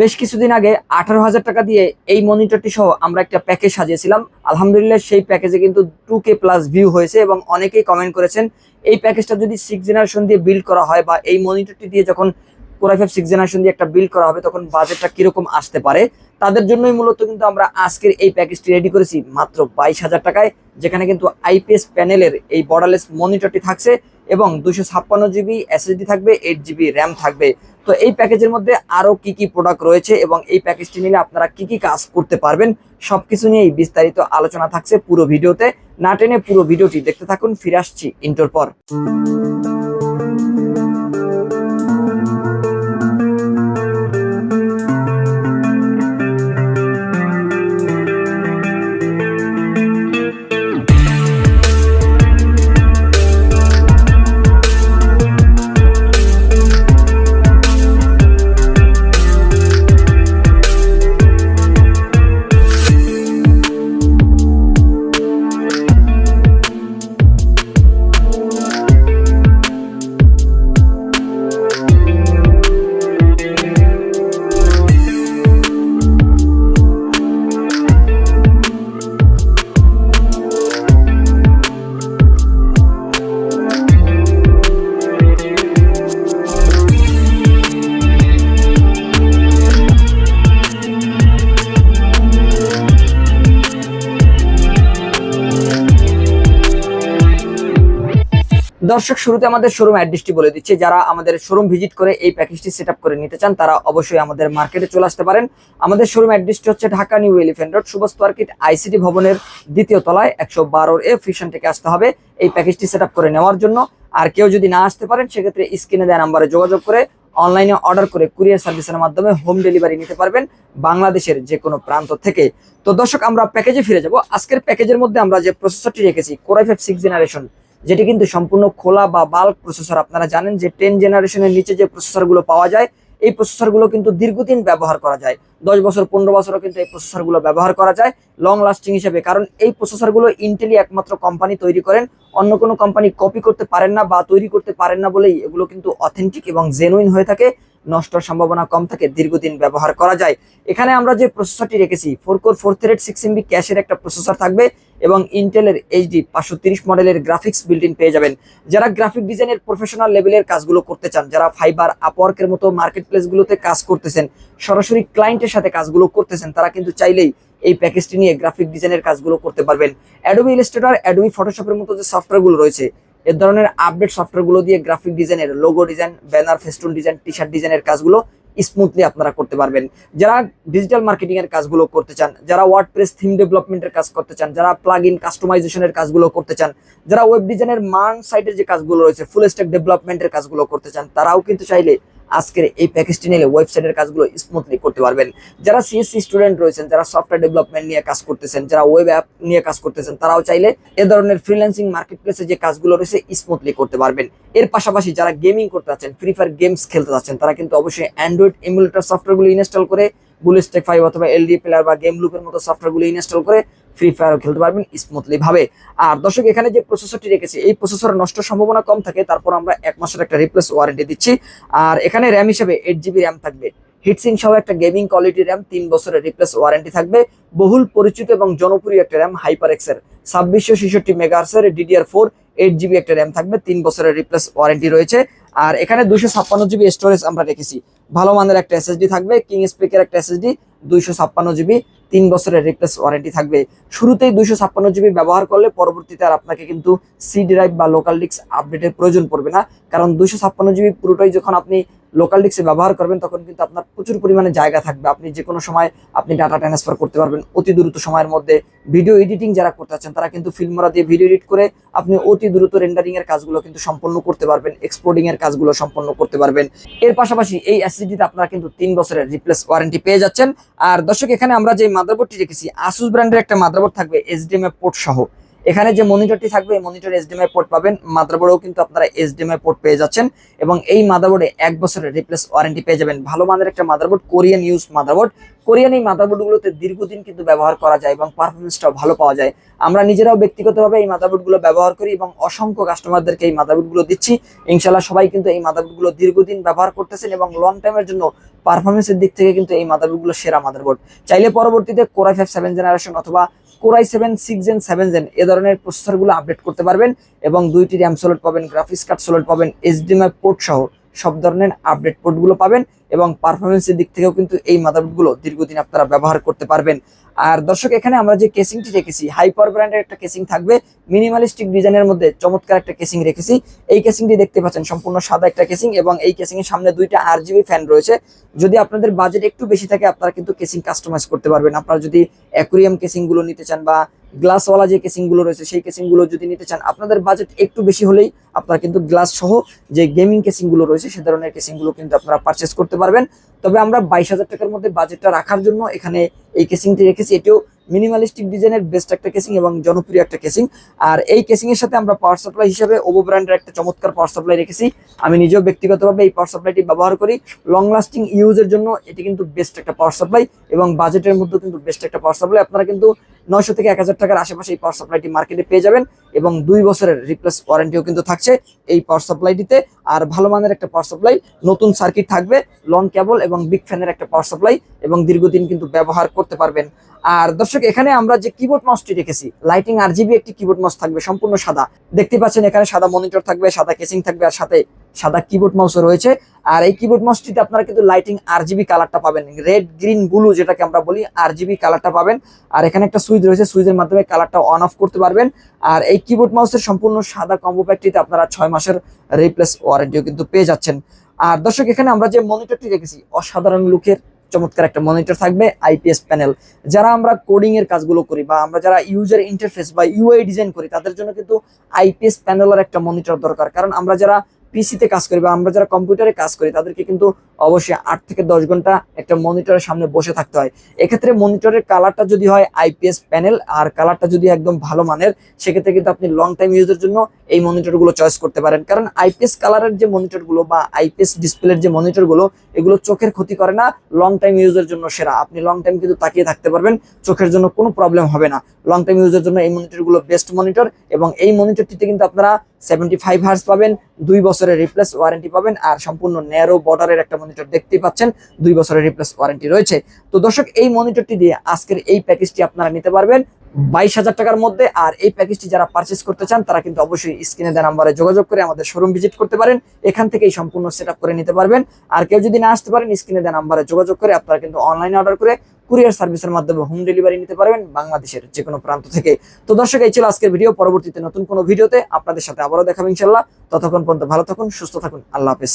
বেশ কিছুদিন আগে আঠারো হাজার টাকা দিয়ে এই মনিটরটি সহ আমরা একটা প্যাকেজ সাজিয়েছিলাম। আলহামদুলিল্লাহ সেই প্যাকেজে কিন্তু টু কে প্লাস ভিউ হয়েছে এবং অনেকেই কমেন্ট করেছেন, এই প্যাকেজটা যদি সিক্স জেনারেশন দিয়ে বিল্ড করা হয় বা এই মনিটরটি দিয়ে যখন কোরাই ফাইভ সিক্স জেনারেশন দিয়ে একটা বিল্ড করা হবে, তখন বাজেটটা কীরকম আসতে পারে, তাদের জন্যই মূলত কিন্তু আমরা আজকের এই প্যাকেজটি রেডি করেছি মাত্র বাইশ হাজার টাকায়, যেখানে কিন্তু আইপিএস প্যানেলের এই বর্ডারলেস মনিটরটি থাকছে এবং দুশো ছাপ্পান্ন জিবি এসএসডি থাকবে এইট জিবি র্যাম থাকবে। তো এই প্যাকেজের মধ্যে আরও কি কি প্রোডাক্ট রয়েছে এবং এই প্যাকেজটি নিলে আপনারা কি কি কাজ করতে পারবেন, সবকিছু নিয়েই বিস্তারিত আলোচনা থাকছে পুরো ভিডিওতে। না টেনে পুরো ভিডিওটি দেখতে থাকুন, ফিরে আসছি ইন্টোর পর। দর্শক শুরুতে আমাদের শোরুম অ্যাড্রেসটি বলে দিচ্ছি। যারা আমাদের শোরুম ভিজিট করে এই প্যাকেজটি সেট করে নিতে চান, তারা অবশ্যই আমাদের মার্কেটে চলে আসতে পারেন। আমাদের শোরুম অ্যাড্রেসটি হচ্ছে Dhaka new elephant road Subhash market ICT ভবনের দ্বিতীয় তলায় একশো বারোর এ ফিশন থেকে আসতে হবে এই প্যাকেজটি সেট করে নেওয়ার জন্য। আর কেউ যদি না আসতে পারেন, সেক্ষেত্রে স্ক্রিনে দেওয়া নাম্বারে যোগাযোগ করে অনলাইনে অর্ডার করে কুরিয়ার সার্ভিসের মাধ্যমে হোম ডেলিভারি নিতে পারবেন বাংলাদেশের যে কোনো প্রান্ত থেকে। তো দর্শক, আমরা প্যাকেজে ফিরে যাব। আজকের প্যাকেজের মধ্যে আমরা যে প্রসেসরটি রেখেছি কোরাই ফাইভ সিক্স জেনারেশন যেটি কিন্তু সম্পূর্ণ খোলা বা বাল্ক প্রসেসর আপনারা জানেন যে টেন জেনারেশনের নিচে যে প্রসেসরগুলো পাওয়া যায়, এই প্রসেসরগুলো কিন্তু দীর্ঘদিন ব্যবহার করা যায়। দশ বছর, পনেরো বছরও কিন্তু এই প্রসেসরগুলো ব্যবহার করা যায় লং লাস্টিং হিসেবে। কারণ এই প্রসেসরগুলো ইন্টেলি একমাত্র কোম্পানি তৈরি করেন, অন্য কোনো কোম্পানি কপি করতে পারেন না বা তৈরি করতে পারেন না বলেই এগুলো কিন্তু অথেন্টিক এবং জেনুইন হয়ে থাকে। নষ্টর সম্ভাবনা কম থাকে, দীর্ঘদিন ব্যবহার করা যায়। এখানে আমরা যে প্রসেসরটি রেখেছি four core four thread six MB ক্যাশের একটা প্রসেসর থাকবে এবং ইন্টেলের এইচডি পাঁচশো তিরিশ মডেলের গ্রাফিক্স বিল্ড পেয়ে যাবেন। যারা গ্রাফিক ডিজাইনের প্রফেশনাল লেভেলের কাজগুলো করতে চান, যারা ফাইবার আপওয়ার্কের মতো মার্কেট প্লেসগুলোতে কাজ করতেছেন, সরাসরি ক্লায়েন্টের সাথে কাজগুলো করতেছেন, তারা কিন্তু চাইলেই এই প্যাকেজটি নিয়ে গ্রাফিক ডিজাইনের কাজগুলো করতে পারবেন। অ্যাডোবি ইলাস্ট্রেটর অ্যাডোবি ফটোশপের মতো যে সফটওয়্যারগুলো রয়েছে এ ধরনের আপডেট সফটওয়্যারগুলো দিয়ে গ্রাফিক ডিজাইনের logo design banner festoon design T shirt ডিজাইনের কাজগুলো স্মুথলি আপনারা করতে পারবেন। যারা ডিজিটাল মার্কেটিং এর কাজগুলো করতে চান, যারা ওয়ার্ড প্রেস থিম ডেভেলপমেন্টের কাজ করতে চান, যারা প্লাগ ইন কাস্টমাইজেশনের কাজগুলো করতে চান, যারা ওয়েব ডিজাইনের মান সাইটের যে কাজগুলো রয়েছে ফুল স্টেক ডেভেলপমেন্টের কাজগুলো করতে চান, তারাও কিন্তু চাইলে আজকের এই প্যাকেজটি নিলে ওয়েবসাইটের কাজগুলো স্মুথলি করতে পারবেন। যারা সিএসসি স্টুডেন্ট রয়েছেন, যারা সফটওয়্যার ডেভেলপমেন্ট নিয়ে কাজ করতেছেন, যারা ওয়েব অ্যাপ নিয়ে কাজ করতেছেন, তারাও চাইলে এ ধরনের ফ্রিল্যান্সিং মার্কেট প্লেসে যে কাজগুলো রয়েছে স্মুথলি করতে পারবেন। এর পাশাপাশি যারা গেমিং করতে চাচ্ছেন ফ্রি ফায়ার গেমস খেলতে চাচ্ছেন তারা কিন্তু অবশ্যই অ্যান্ড্রয়েড এমুলেটর সফটওয়্যারগুলো ইনস্টল করে বুলস্টেক ফাইভ অথবা এলডি প্লেয়ার বা গেম লুপের মতো সফটওয়্যারগুলো ইনস্টল করে ফ্রি ফায়ারও খেলতে পারবেন স্মুথলি ভাবে। আর দর্শক, এখানে যে প্রসেসরটি রেখেছি, এই প্রসেসর নষ্ট সম্ভাবনা কম থাকে, তারপর আমরা এক মাসের একটা রিপ্লেস ওয়ারেন্টি দিচ্ছি। আর এখানে র্যাম হিসেবে এইট জিবি র্যাম থাকবে। হিটসিং সহ একটা গেমিং কোয়ালিটি র্যাম তিন বছরের রিপ্লেস ওয়ারেন্টি থাকবে। বহুল পরিচিত এবং জনপ্রিয় একটা র্যাম হাইপার এক্সের ছাব্বিশশো ছেষট্টি মেগাহার্সের ডিডিআর ফোর এইট জিবি একটা র্যাম থাকবে, তিন বছরের রিপ্লেস ওয়ারেন্টি রয়েছে। আর এখানে দুশো ছাপ্পান্ন জিবি স্টোরেজ আমরা রেখেছি। ভালো মানের একটা এসএসডি থাকবে কিং স্পিকের একটা এসএসডি দুইশো ছাপ্পান্ন জিবি তিন বছরের রিপ্লেস ওয়ারেন্টি থাকবে। শুরুতেই দুইশো ছাপ্পান্ন জিবি ব্যবহার করলে পরবর্তীতে আর আপনাকে কিন্তু সি ড্রাইভ বা লোকাল ডিস্ক আপডেটের প্রয়োজন পড়বে না। কারণ দুইশো ছাপ্পান্ন জিবি পুরোটাই যখন আপনি লোকাল ডিস্কে ব্যবহার করবেন, তখন কিন্তু আপনার প্রচুর পরিমাণে জায়গা থাকবে। আপনি যে কোনো সময় আপনি ডাটা ট্রান্সফার করতে পারবেন। অতি দ্রুত সময়ের মধ্যে ভিডিও এডিটিং যারা করতে চাচ্ছেন, তারা কিন্তু ফিল্মরা দিয়ে ভিডিও এডিট করে আপনি অতি দ্রুত রেন্ডারিং এর কাজগুলো কিন্তু সম্পন্ন করতে পারবেন এক্সপোর্টিং এর কাজগুলো সম্পন্ন করতে পারবেন। এর পাশাপাশি এই এসএসডিতে আপনারা কিন্তু তিন বছরের রিপ্লেস ওয়ারেন্টি পেয়ে যাচ্ছেন। আর দর্শক, এখানে আমরা যে মাদারবোর্ডটি রেখেছি আসুস ব্র্যান্ডের একটা মাদারবোর্ড থাকবে এইচডিএমএ পোর্ট সহ। এখানে যে মনিটরটি থাকবে, এই মনিটর এইচডিএমআই পোর্ট পাবেন। মাদারবোর্ডেও কিন্তু আপনারা এইচডিএমআই পোর্ট পেয়ে যাচ্ছেন এবং এই মাদারবোর্ডে এক বছরের রিপ্লেস ওয়ারেন্টি পেয়ে যাবেন। ভালো মানের একটা motherboard Korean use motherboard. Korean এই মাদারবোর্ডগুলোতে দীর্ঘদিন কিন্তু ব্যবহার করা যায় এবং পারফরমেন্সটাও ভালো পাওয়া যায়। আমরা নিজেরাও ব্যক্তিগতভাবে এই মাদারবোর্ডগুলো ব্যবহার করি এবং অসংখ্য কাস্টমারদেরকে এই মাদারবোর্ডগুলো দিচ্ছি। ইনশাল্লাহ সবাই কিন্তু এই মাদারবোর্ডগুলো দীর্ঘদিন ব্যবহার করতেছেন এবং লং টাইমের জন্য পারফরমেন্সের দিক থেকে কিন্তু এই মাদারবোর্ডগুলো সেরা মাদারবোর্ড। চাইলে পরবর্তীতে core i five seven generation অথবা core i seven, six gen, seven gen এ ধরনের প্রসেসরগুলো আপডেট করতে পারবেন এবং দুইটি র্যাম সোলেট পাবেন, গ্রাফিক্স কার্ড সোলেট পাবেন, এইচডিএমআই পোর্ট সহ সব ধরনের আপডেট পোর্টগুলো পাবেন। এবং পারফরমেন্সের দিক থেকেও কিন্তু এই মাদারবোর্ডগুলো দীর্ঘদিন আপনারা ব্যবহার করতে পারবেন। আর দর্শক, এখানে আমরা যে কেসিংটি রেখেছি হাইপার ব্র্যান্ডের একটা কেসিং থাকবে মিনিমালিস্টিক ডিজাইনের মধ্যে চমৎকার একটা কেসিং রেখেছি। এই কেসিংটি দেখতে পাচ্ছেন, সম্পূর্ণ সাদা একটা কেসিং এবং এই কেসিং এর সামনে দুইটা আর জিবি ফ্যান রয়েছে। যদি আপনাদের বাজেট একটু বেশি থাকে, আপনারা কিন্তু কেসিং কাস্টমাইজ করতে পারবেন। আপনারা যদি অ্যাকুরিয়াম কেসিংগুলো নিতে চান বা গ্লাসওয়ালা যে কেসিংগুলো রয়েছে, সেই কেসিংগুলো যদি নিতে চান, আপনাদের বাজেট একটু বেশি হলেই আপনারা কিন্তু গ্লাস সহ যে গেমিং কেসিংগুলো রয়েছে, সে ধরনের কেসিংগুলো কিন্তু আপনারা পারচেস করতে পারবেন। তবে আমরা বাইশ হাজার টাকার মধ্যে বাজেটটা রাখার জন্য এখানে এই কেসিংটি রেখেছি। এটিও মিনিমালিস্টিক ডিজাইনের বেস্ট একটা কেসিং এবং জনপ্রিয় একটা কেসিং আর এই কেসিং এর সাথে আমরা পাওয়ার সাপ্লাই হিসেবে ওভো ব্র্যান্ডের একটা চমৎকার পাওয়ার সাপ্লাই রেখেছি। আমি নিজেও ব্যক্তিগতভাবে এই পাওয়ার সাপ্লাইটি ব্যবহার করি। লং লাস্টিং ইউজের জন্য এটি কিন্তু বেস্ট একটা পাওয়ার সাপ্লাই এবং বাজেটের মধ্যে কিন্তু বেস্ট একটা পাওয়ার সাপ্লাই আপনারা কিন্তু নয়শো থেকে এক হাজার টাকার আশেপাশে এই পাওয়ার সাপ্লাইটি মার্কেটে পেয়ে যাবেন। এবং দুই বছরের রিপ্লেস ওয়ারেন্টিও কিন্তু থাকছে এই পাওয়ার সাপ্লাইটিতে আর ভালো মানের একটা পাওয়ার সাপ্লাই নতুন সার্কিট থাকবে লং কেবল এবং বিগ ফ্যানের একটা পাওয়ার সাপ্লাই এবং দীর্ঘদিন কিন্তু ব্যবহার করতে পারবেন। আর দর্শক, এখানে আমরা যে কিবোর্ড মাউসটি রেখেছি লাইটিং আর জিবি একটি কিবোর্ড মাউস থাকবে, সম্পূর্ণ সাদা। দেখতে পাচ্ছেন এখানে সাদা মনিটর থাকবে, সাদা কেসিং থাকবে, আর সাথে সাদা কিবোর্ড মাউসও রয়েছে। আর এই কিবোর্ড মাউসটিতে আপনারা কিন্তু লাইটিং আর জিবি কালারটা পাবেন। রেড গ্রিন ব্লু যেটাকে আমরা বলি আর জিবি কালারটা পাবেন। আর এখানে একটা সুইচ রয়েছে সুইচের মাধ্যমে কালারটা অন অফ করতে পারবেন। আর এই কিবোর্ড মাউসের সম্পূর্ণ সাদা কম্বো প্যাকটিতে আপনারা ছয় মাসের রিপ্লেস ওয়ারেন্টিও কিন্তু পেয়ে যাচ্ছেন। আর দর্শক, এখানে আমরা যে মনিটরটি রেখেছি, অসাধারণ লুকের চমৎকার একটা মনিটর থাকবে আইপিএস প্যানেল যারা আমরা কোডিং এর কাজগুলো করি বা আমরা যারা ইউজার ইন্টারফেস বা ইউআই ডিজাইন করি, তাদের জন্য কিন্তু আইপিএস প্যানেলের একটা মনিটর দরকার। কারণ আমরা যারা পিসিতে কাজ করি বা আমরা যারা কম্পিউটারে কাজ করি, তাদেরকে কিন্তু অবশ্যই আট থেকে দশ ঘণ্টা একটা মনিটরের সামনে বসে থাকতে হয়। এক্ষেত্রে মনিটরের কালারটা যদি হয় আইপিএস প্যানেল আর কালারটা যদি একদম ভালো মানের, সেক্ষেত্রে কিন্তু আপনি লং টাইম ইউজের জন্য এই মনিটরগুলো চয়েস করতে পারেন। কারণ আইপিএস কালারের যে মনিটরগুলো বা আইপিএস ডিসপ্লের যে মনিটরগুলো এগুলো চোখের ক্ষতি করে না লং টাইম ইউজের জন্য সেরা। আপনি লং টাইম কিন্তু তাকিয়ে থাকতে পারবেন, চোখের জন্য কোনো প্রবলেম হবে না। লং টাইম ইউজের জন্য এই মনিটরগুলো বেস্ট মনিটর এবং এই মনিটরটিতে কিন্তু আপনারা সেভেন্টি ফাইভ হার্স পাবেন, দুই বছরের রিপ্লেস ওয়ারেন্টি পাবেন আর সম্পূর্ণ ন্যারো বর্ডারের একটা মনিটর দেখতেই পাচ্ছেন, দুই বছরের রিপ্লেস ওয়ারেন্টি রয়েছে। তো দর্শক, এই মনিটরটি দিয়ে আজকের এই প্যাকেজটি আপনারা নিতে পারবেন বাইশ হাজার টাকার মধ্যে আর এই প্যাকেজটি যারা পারচেস করতে চান, তারা কিন্তু অবশ্যই স্ক্রিনে দেওয়া নাম্বারে যোগাযোগ করে আমাদের শোরুম ভিজিট করতে পারেন, এখান থেকেই সম্পূর্ণ সেট করে নিতে পারবেন। আর কেউ যদি না আসতে পারেন স্ক্রিনে দেওয়া নাম্বারে যোগাযোগ করে আপনারা কিন্তু অনলাইনে অর্ডার করে কুরিয়ার সার্ভিসের মাধ্যমে হোম ডেলিভারি নিতে পারবেন বাংলাদেশের যে কোনো প্রান্ত থেকে। তো দর্শক, এই ছিল আজকের ভিডিও। পরবর্তীতে নতুন কোনো ভিডিওতে আপনাদের সাথে আবারও দেখাবো ইনশাল্লাহ ততক্ষণ পর্যন্ত ভালো থাকুন, সুস্থ থাকুন। আল্লাহ হাফেজ।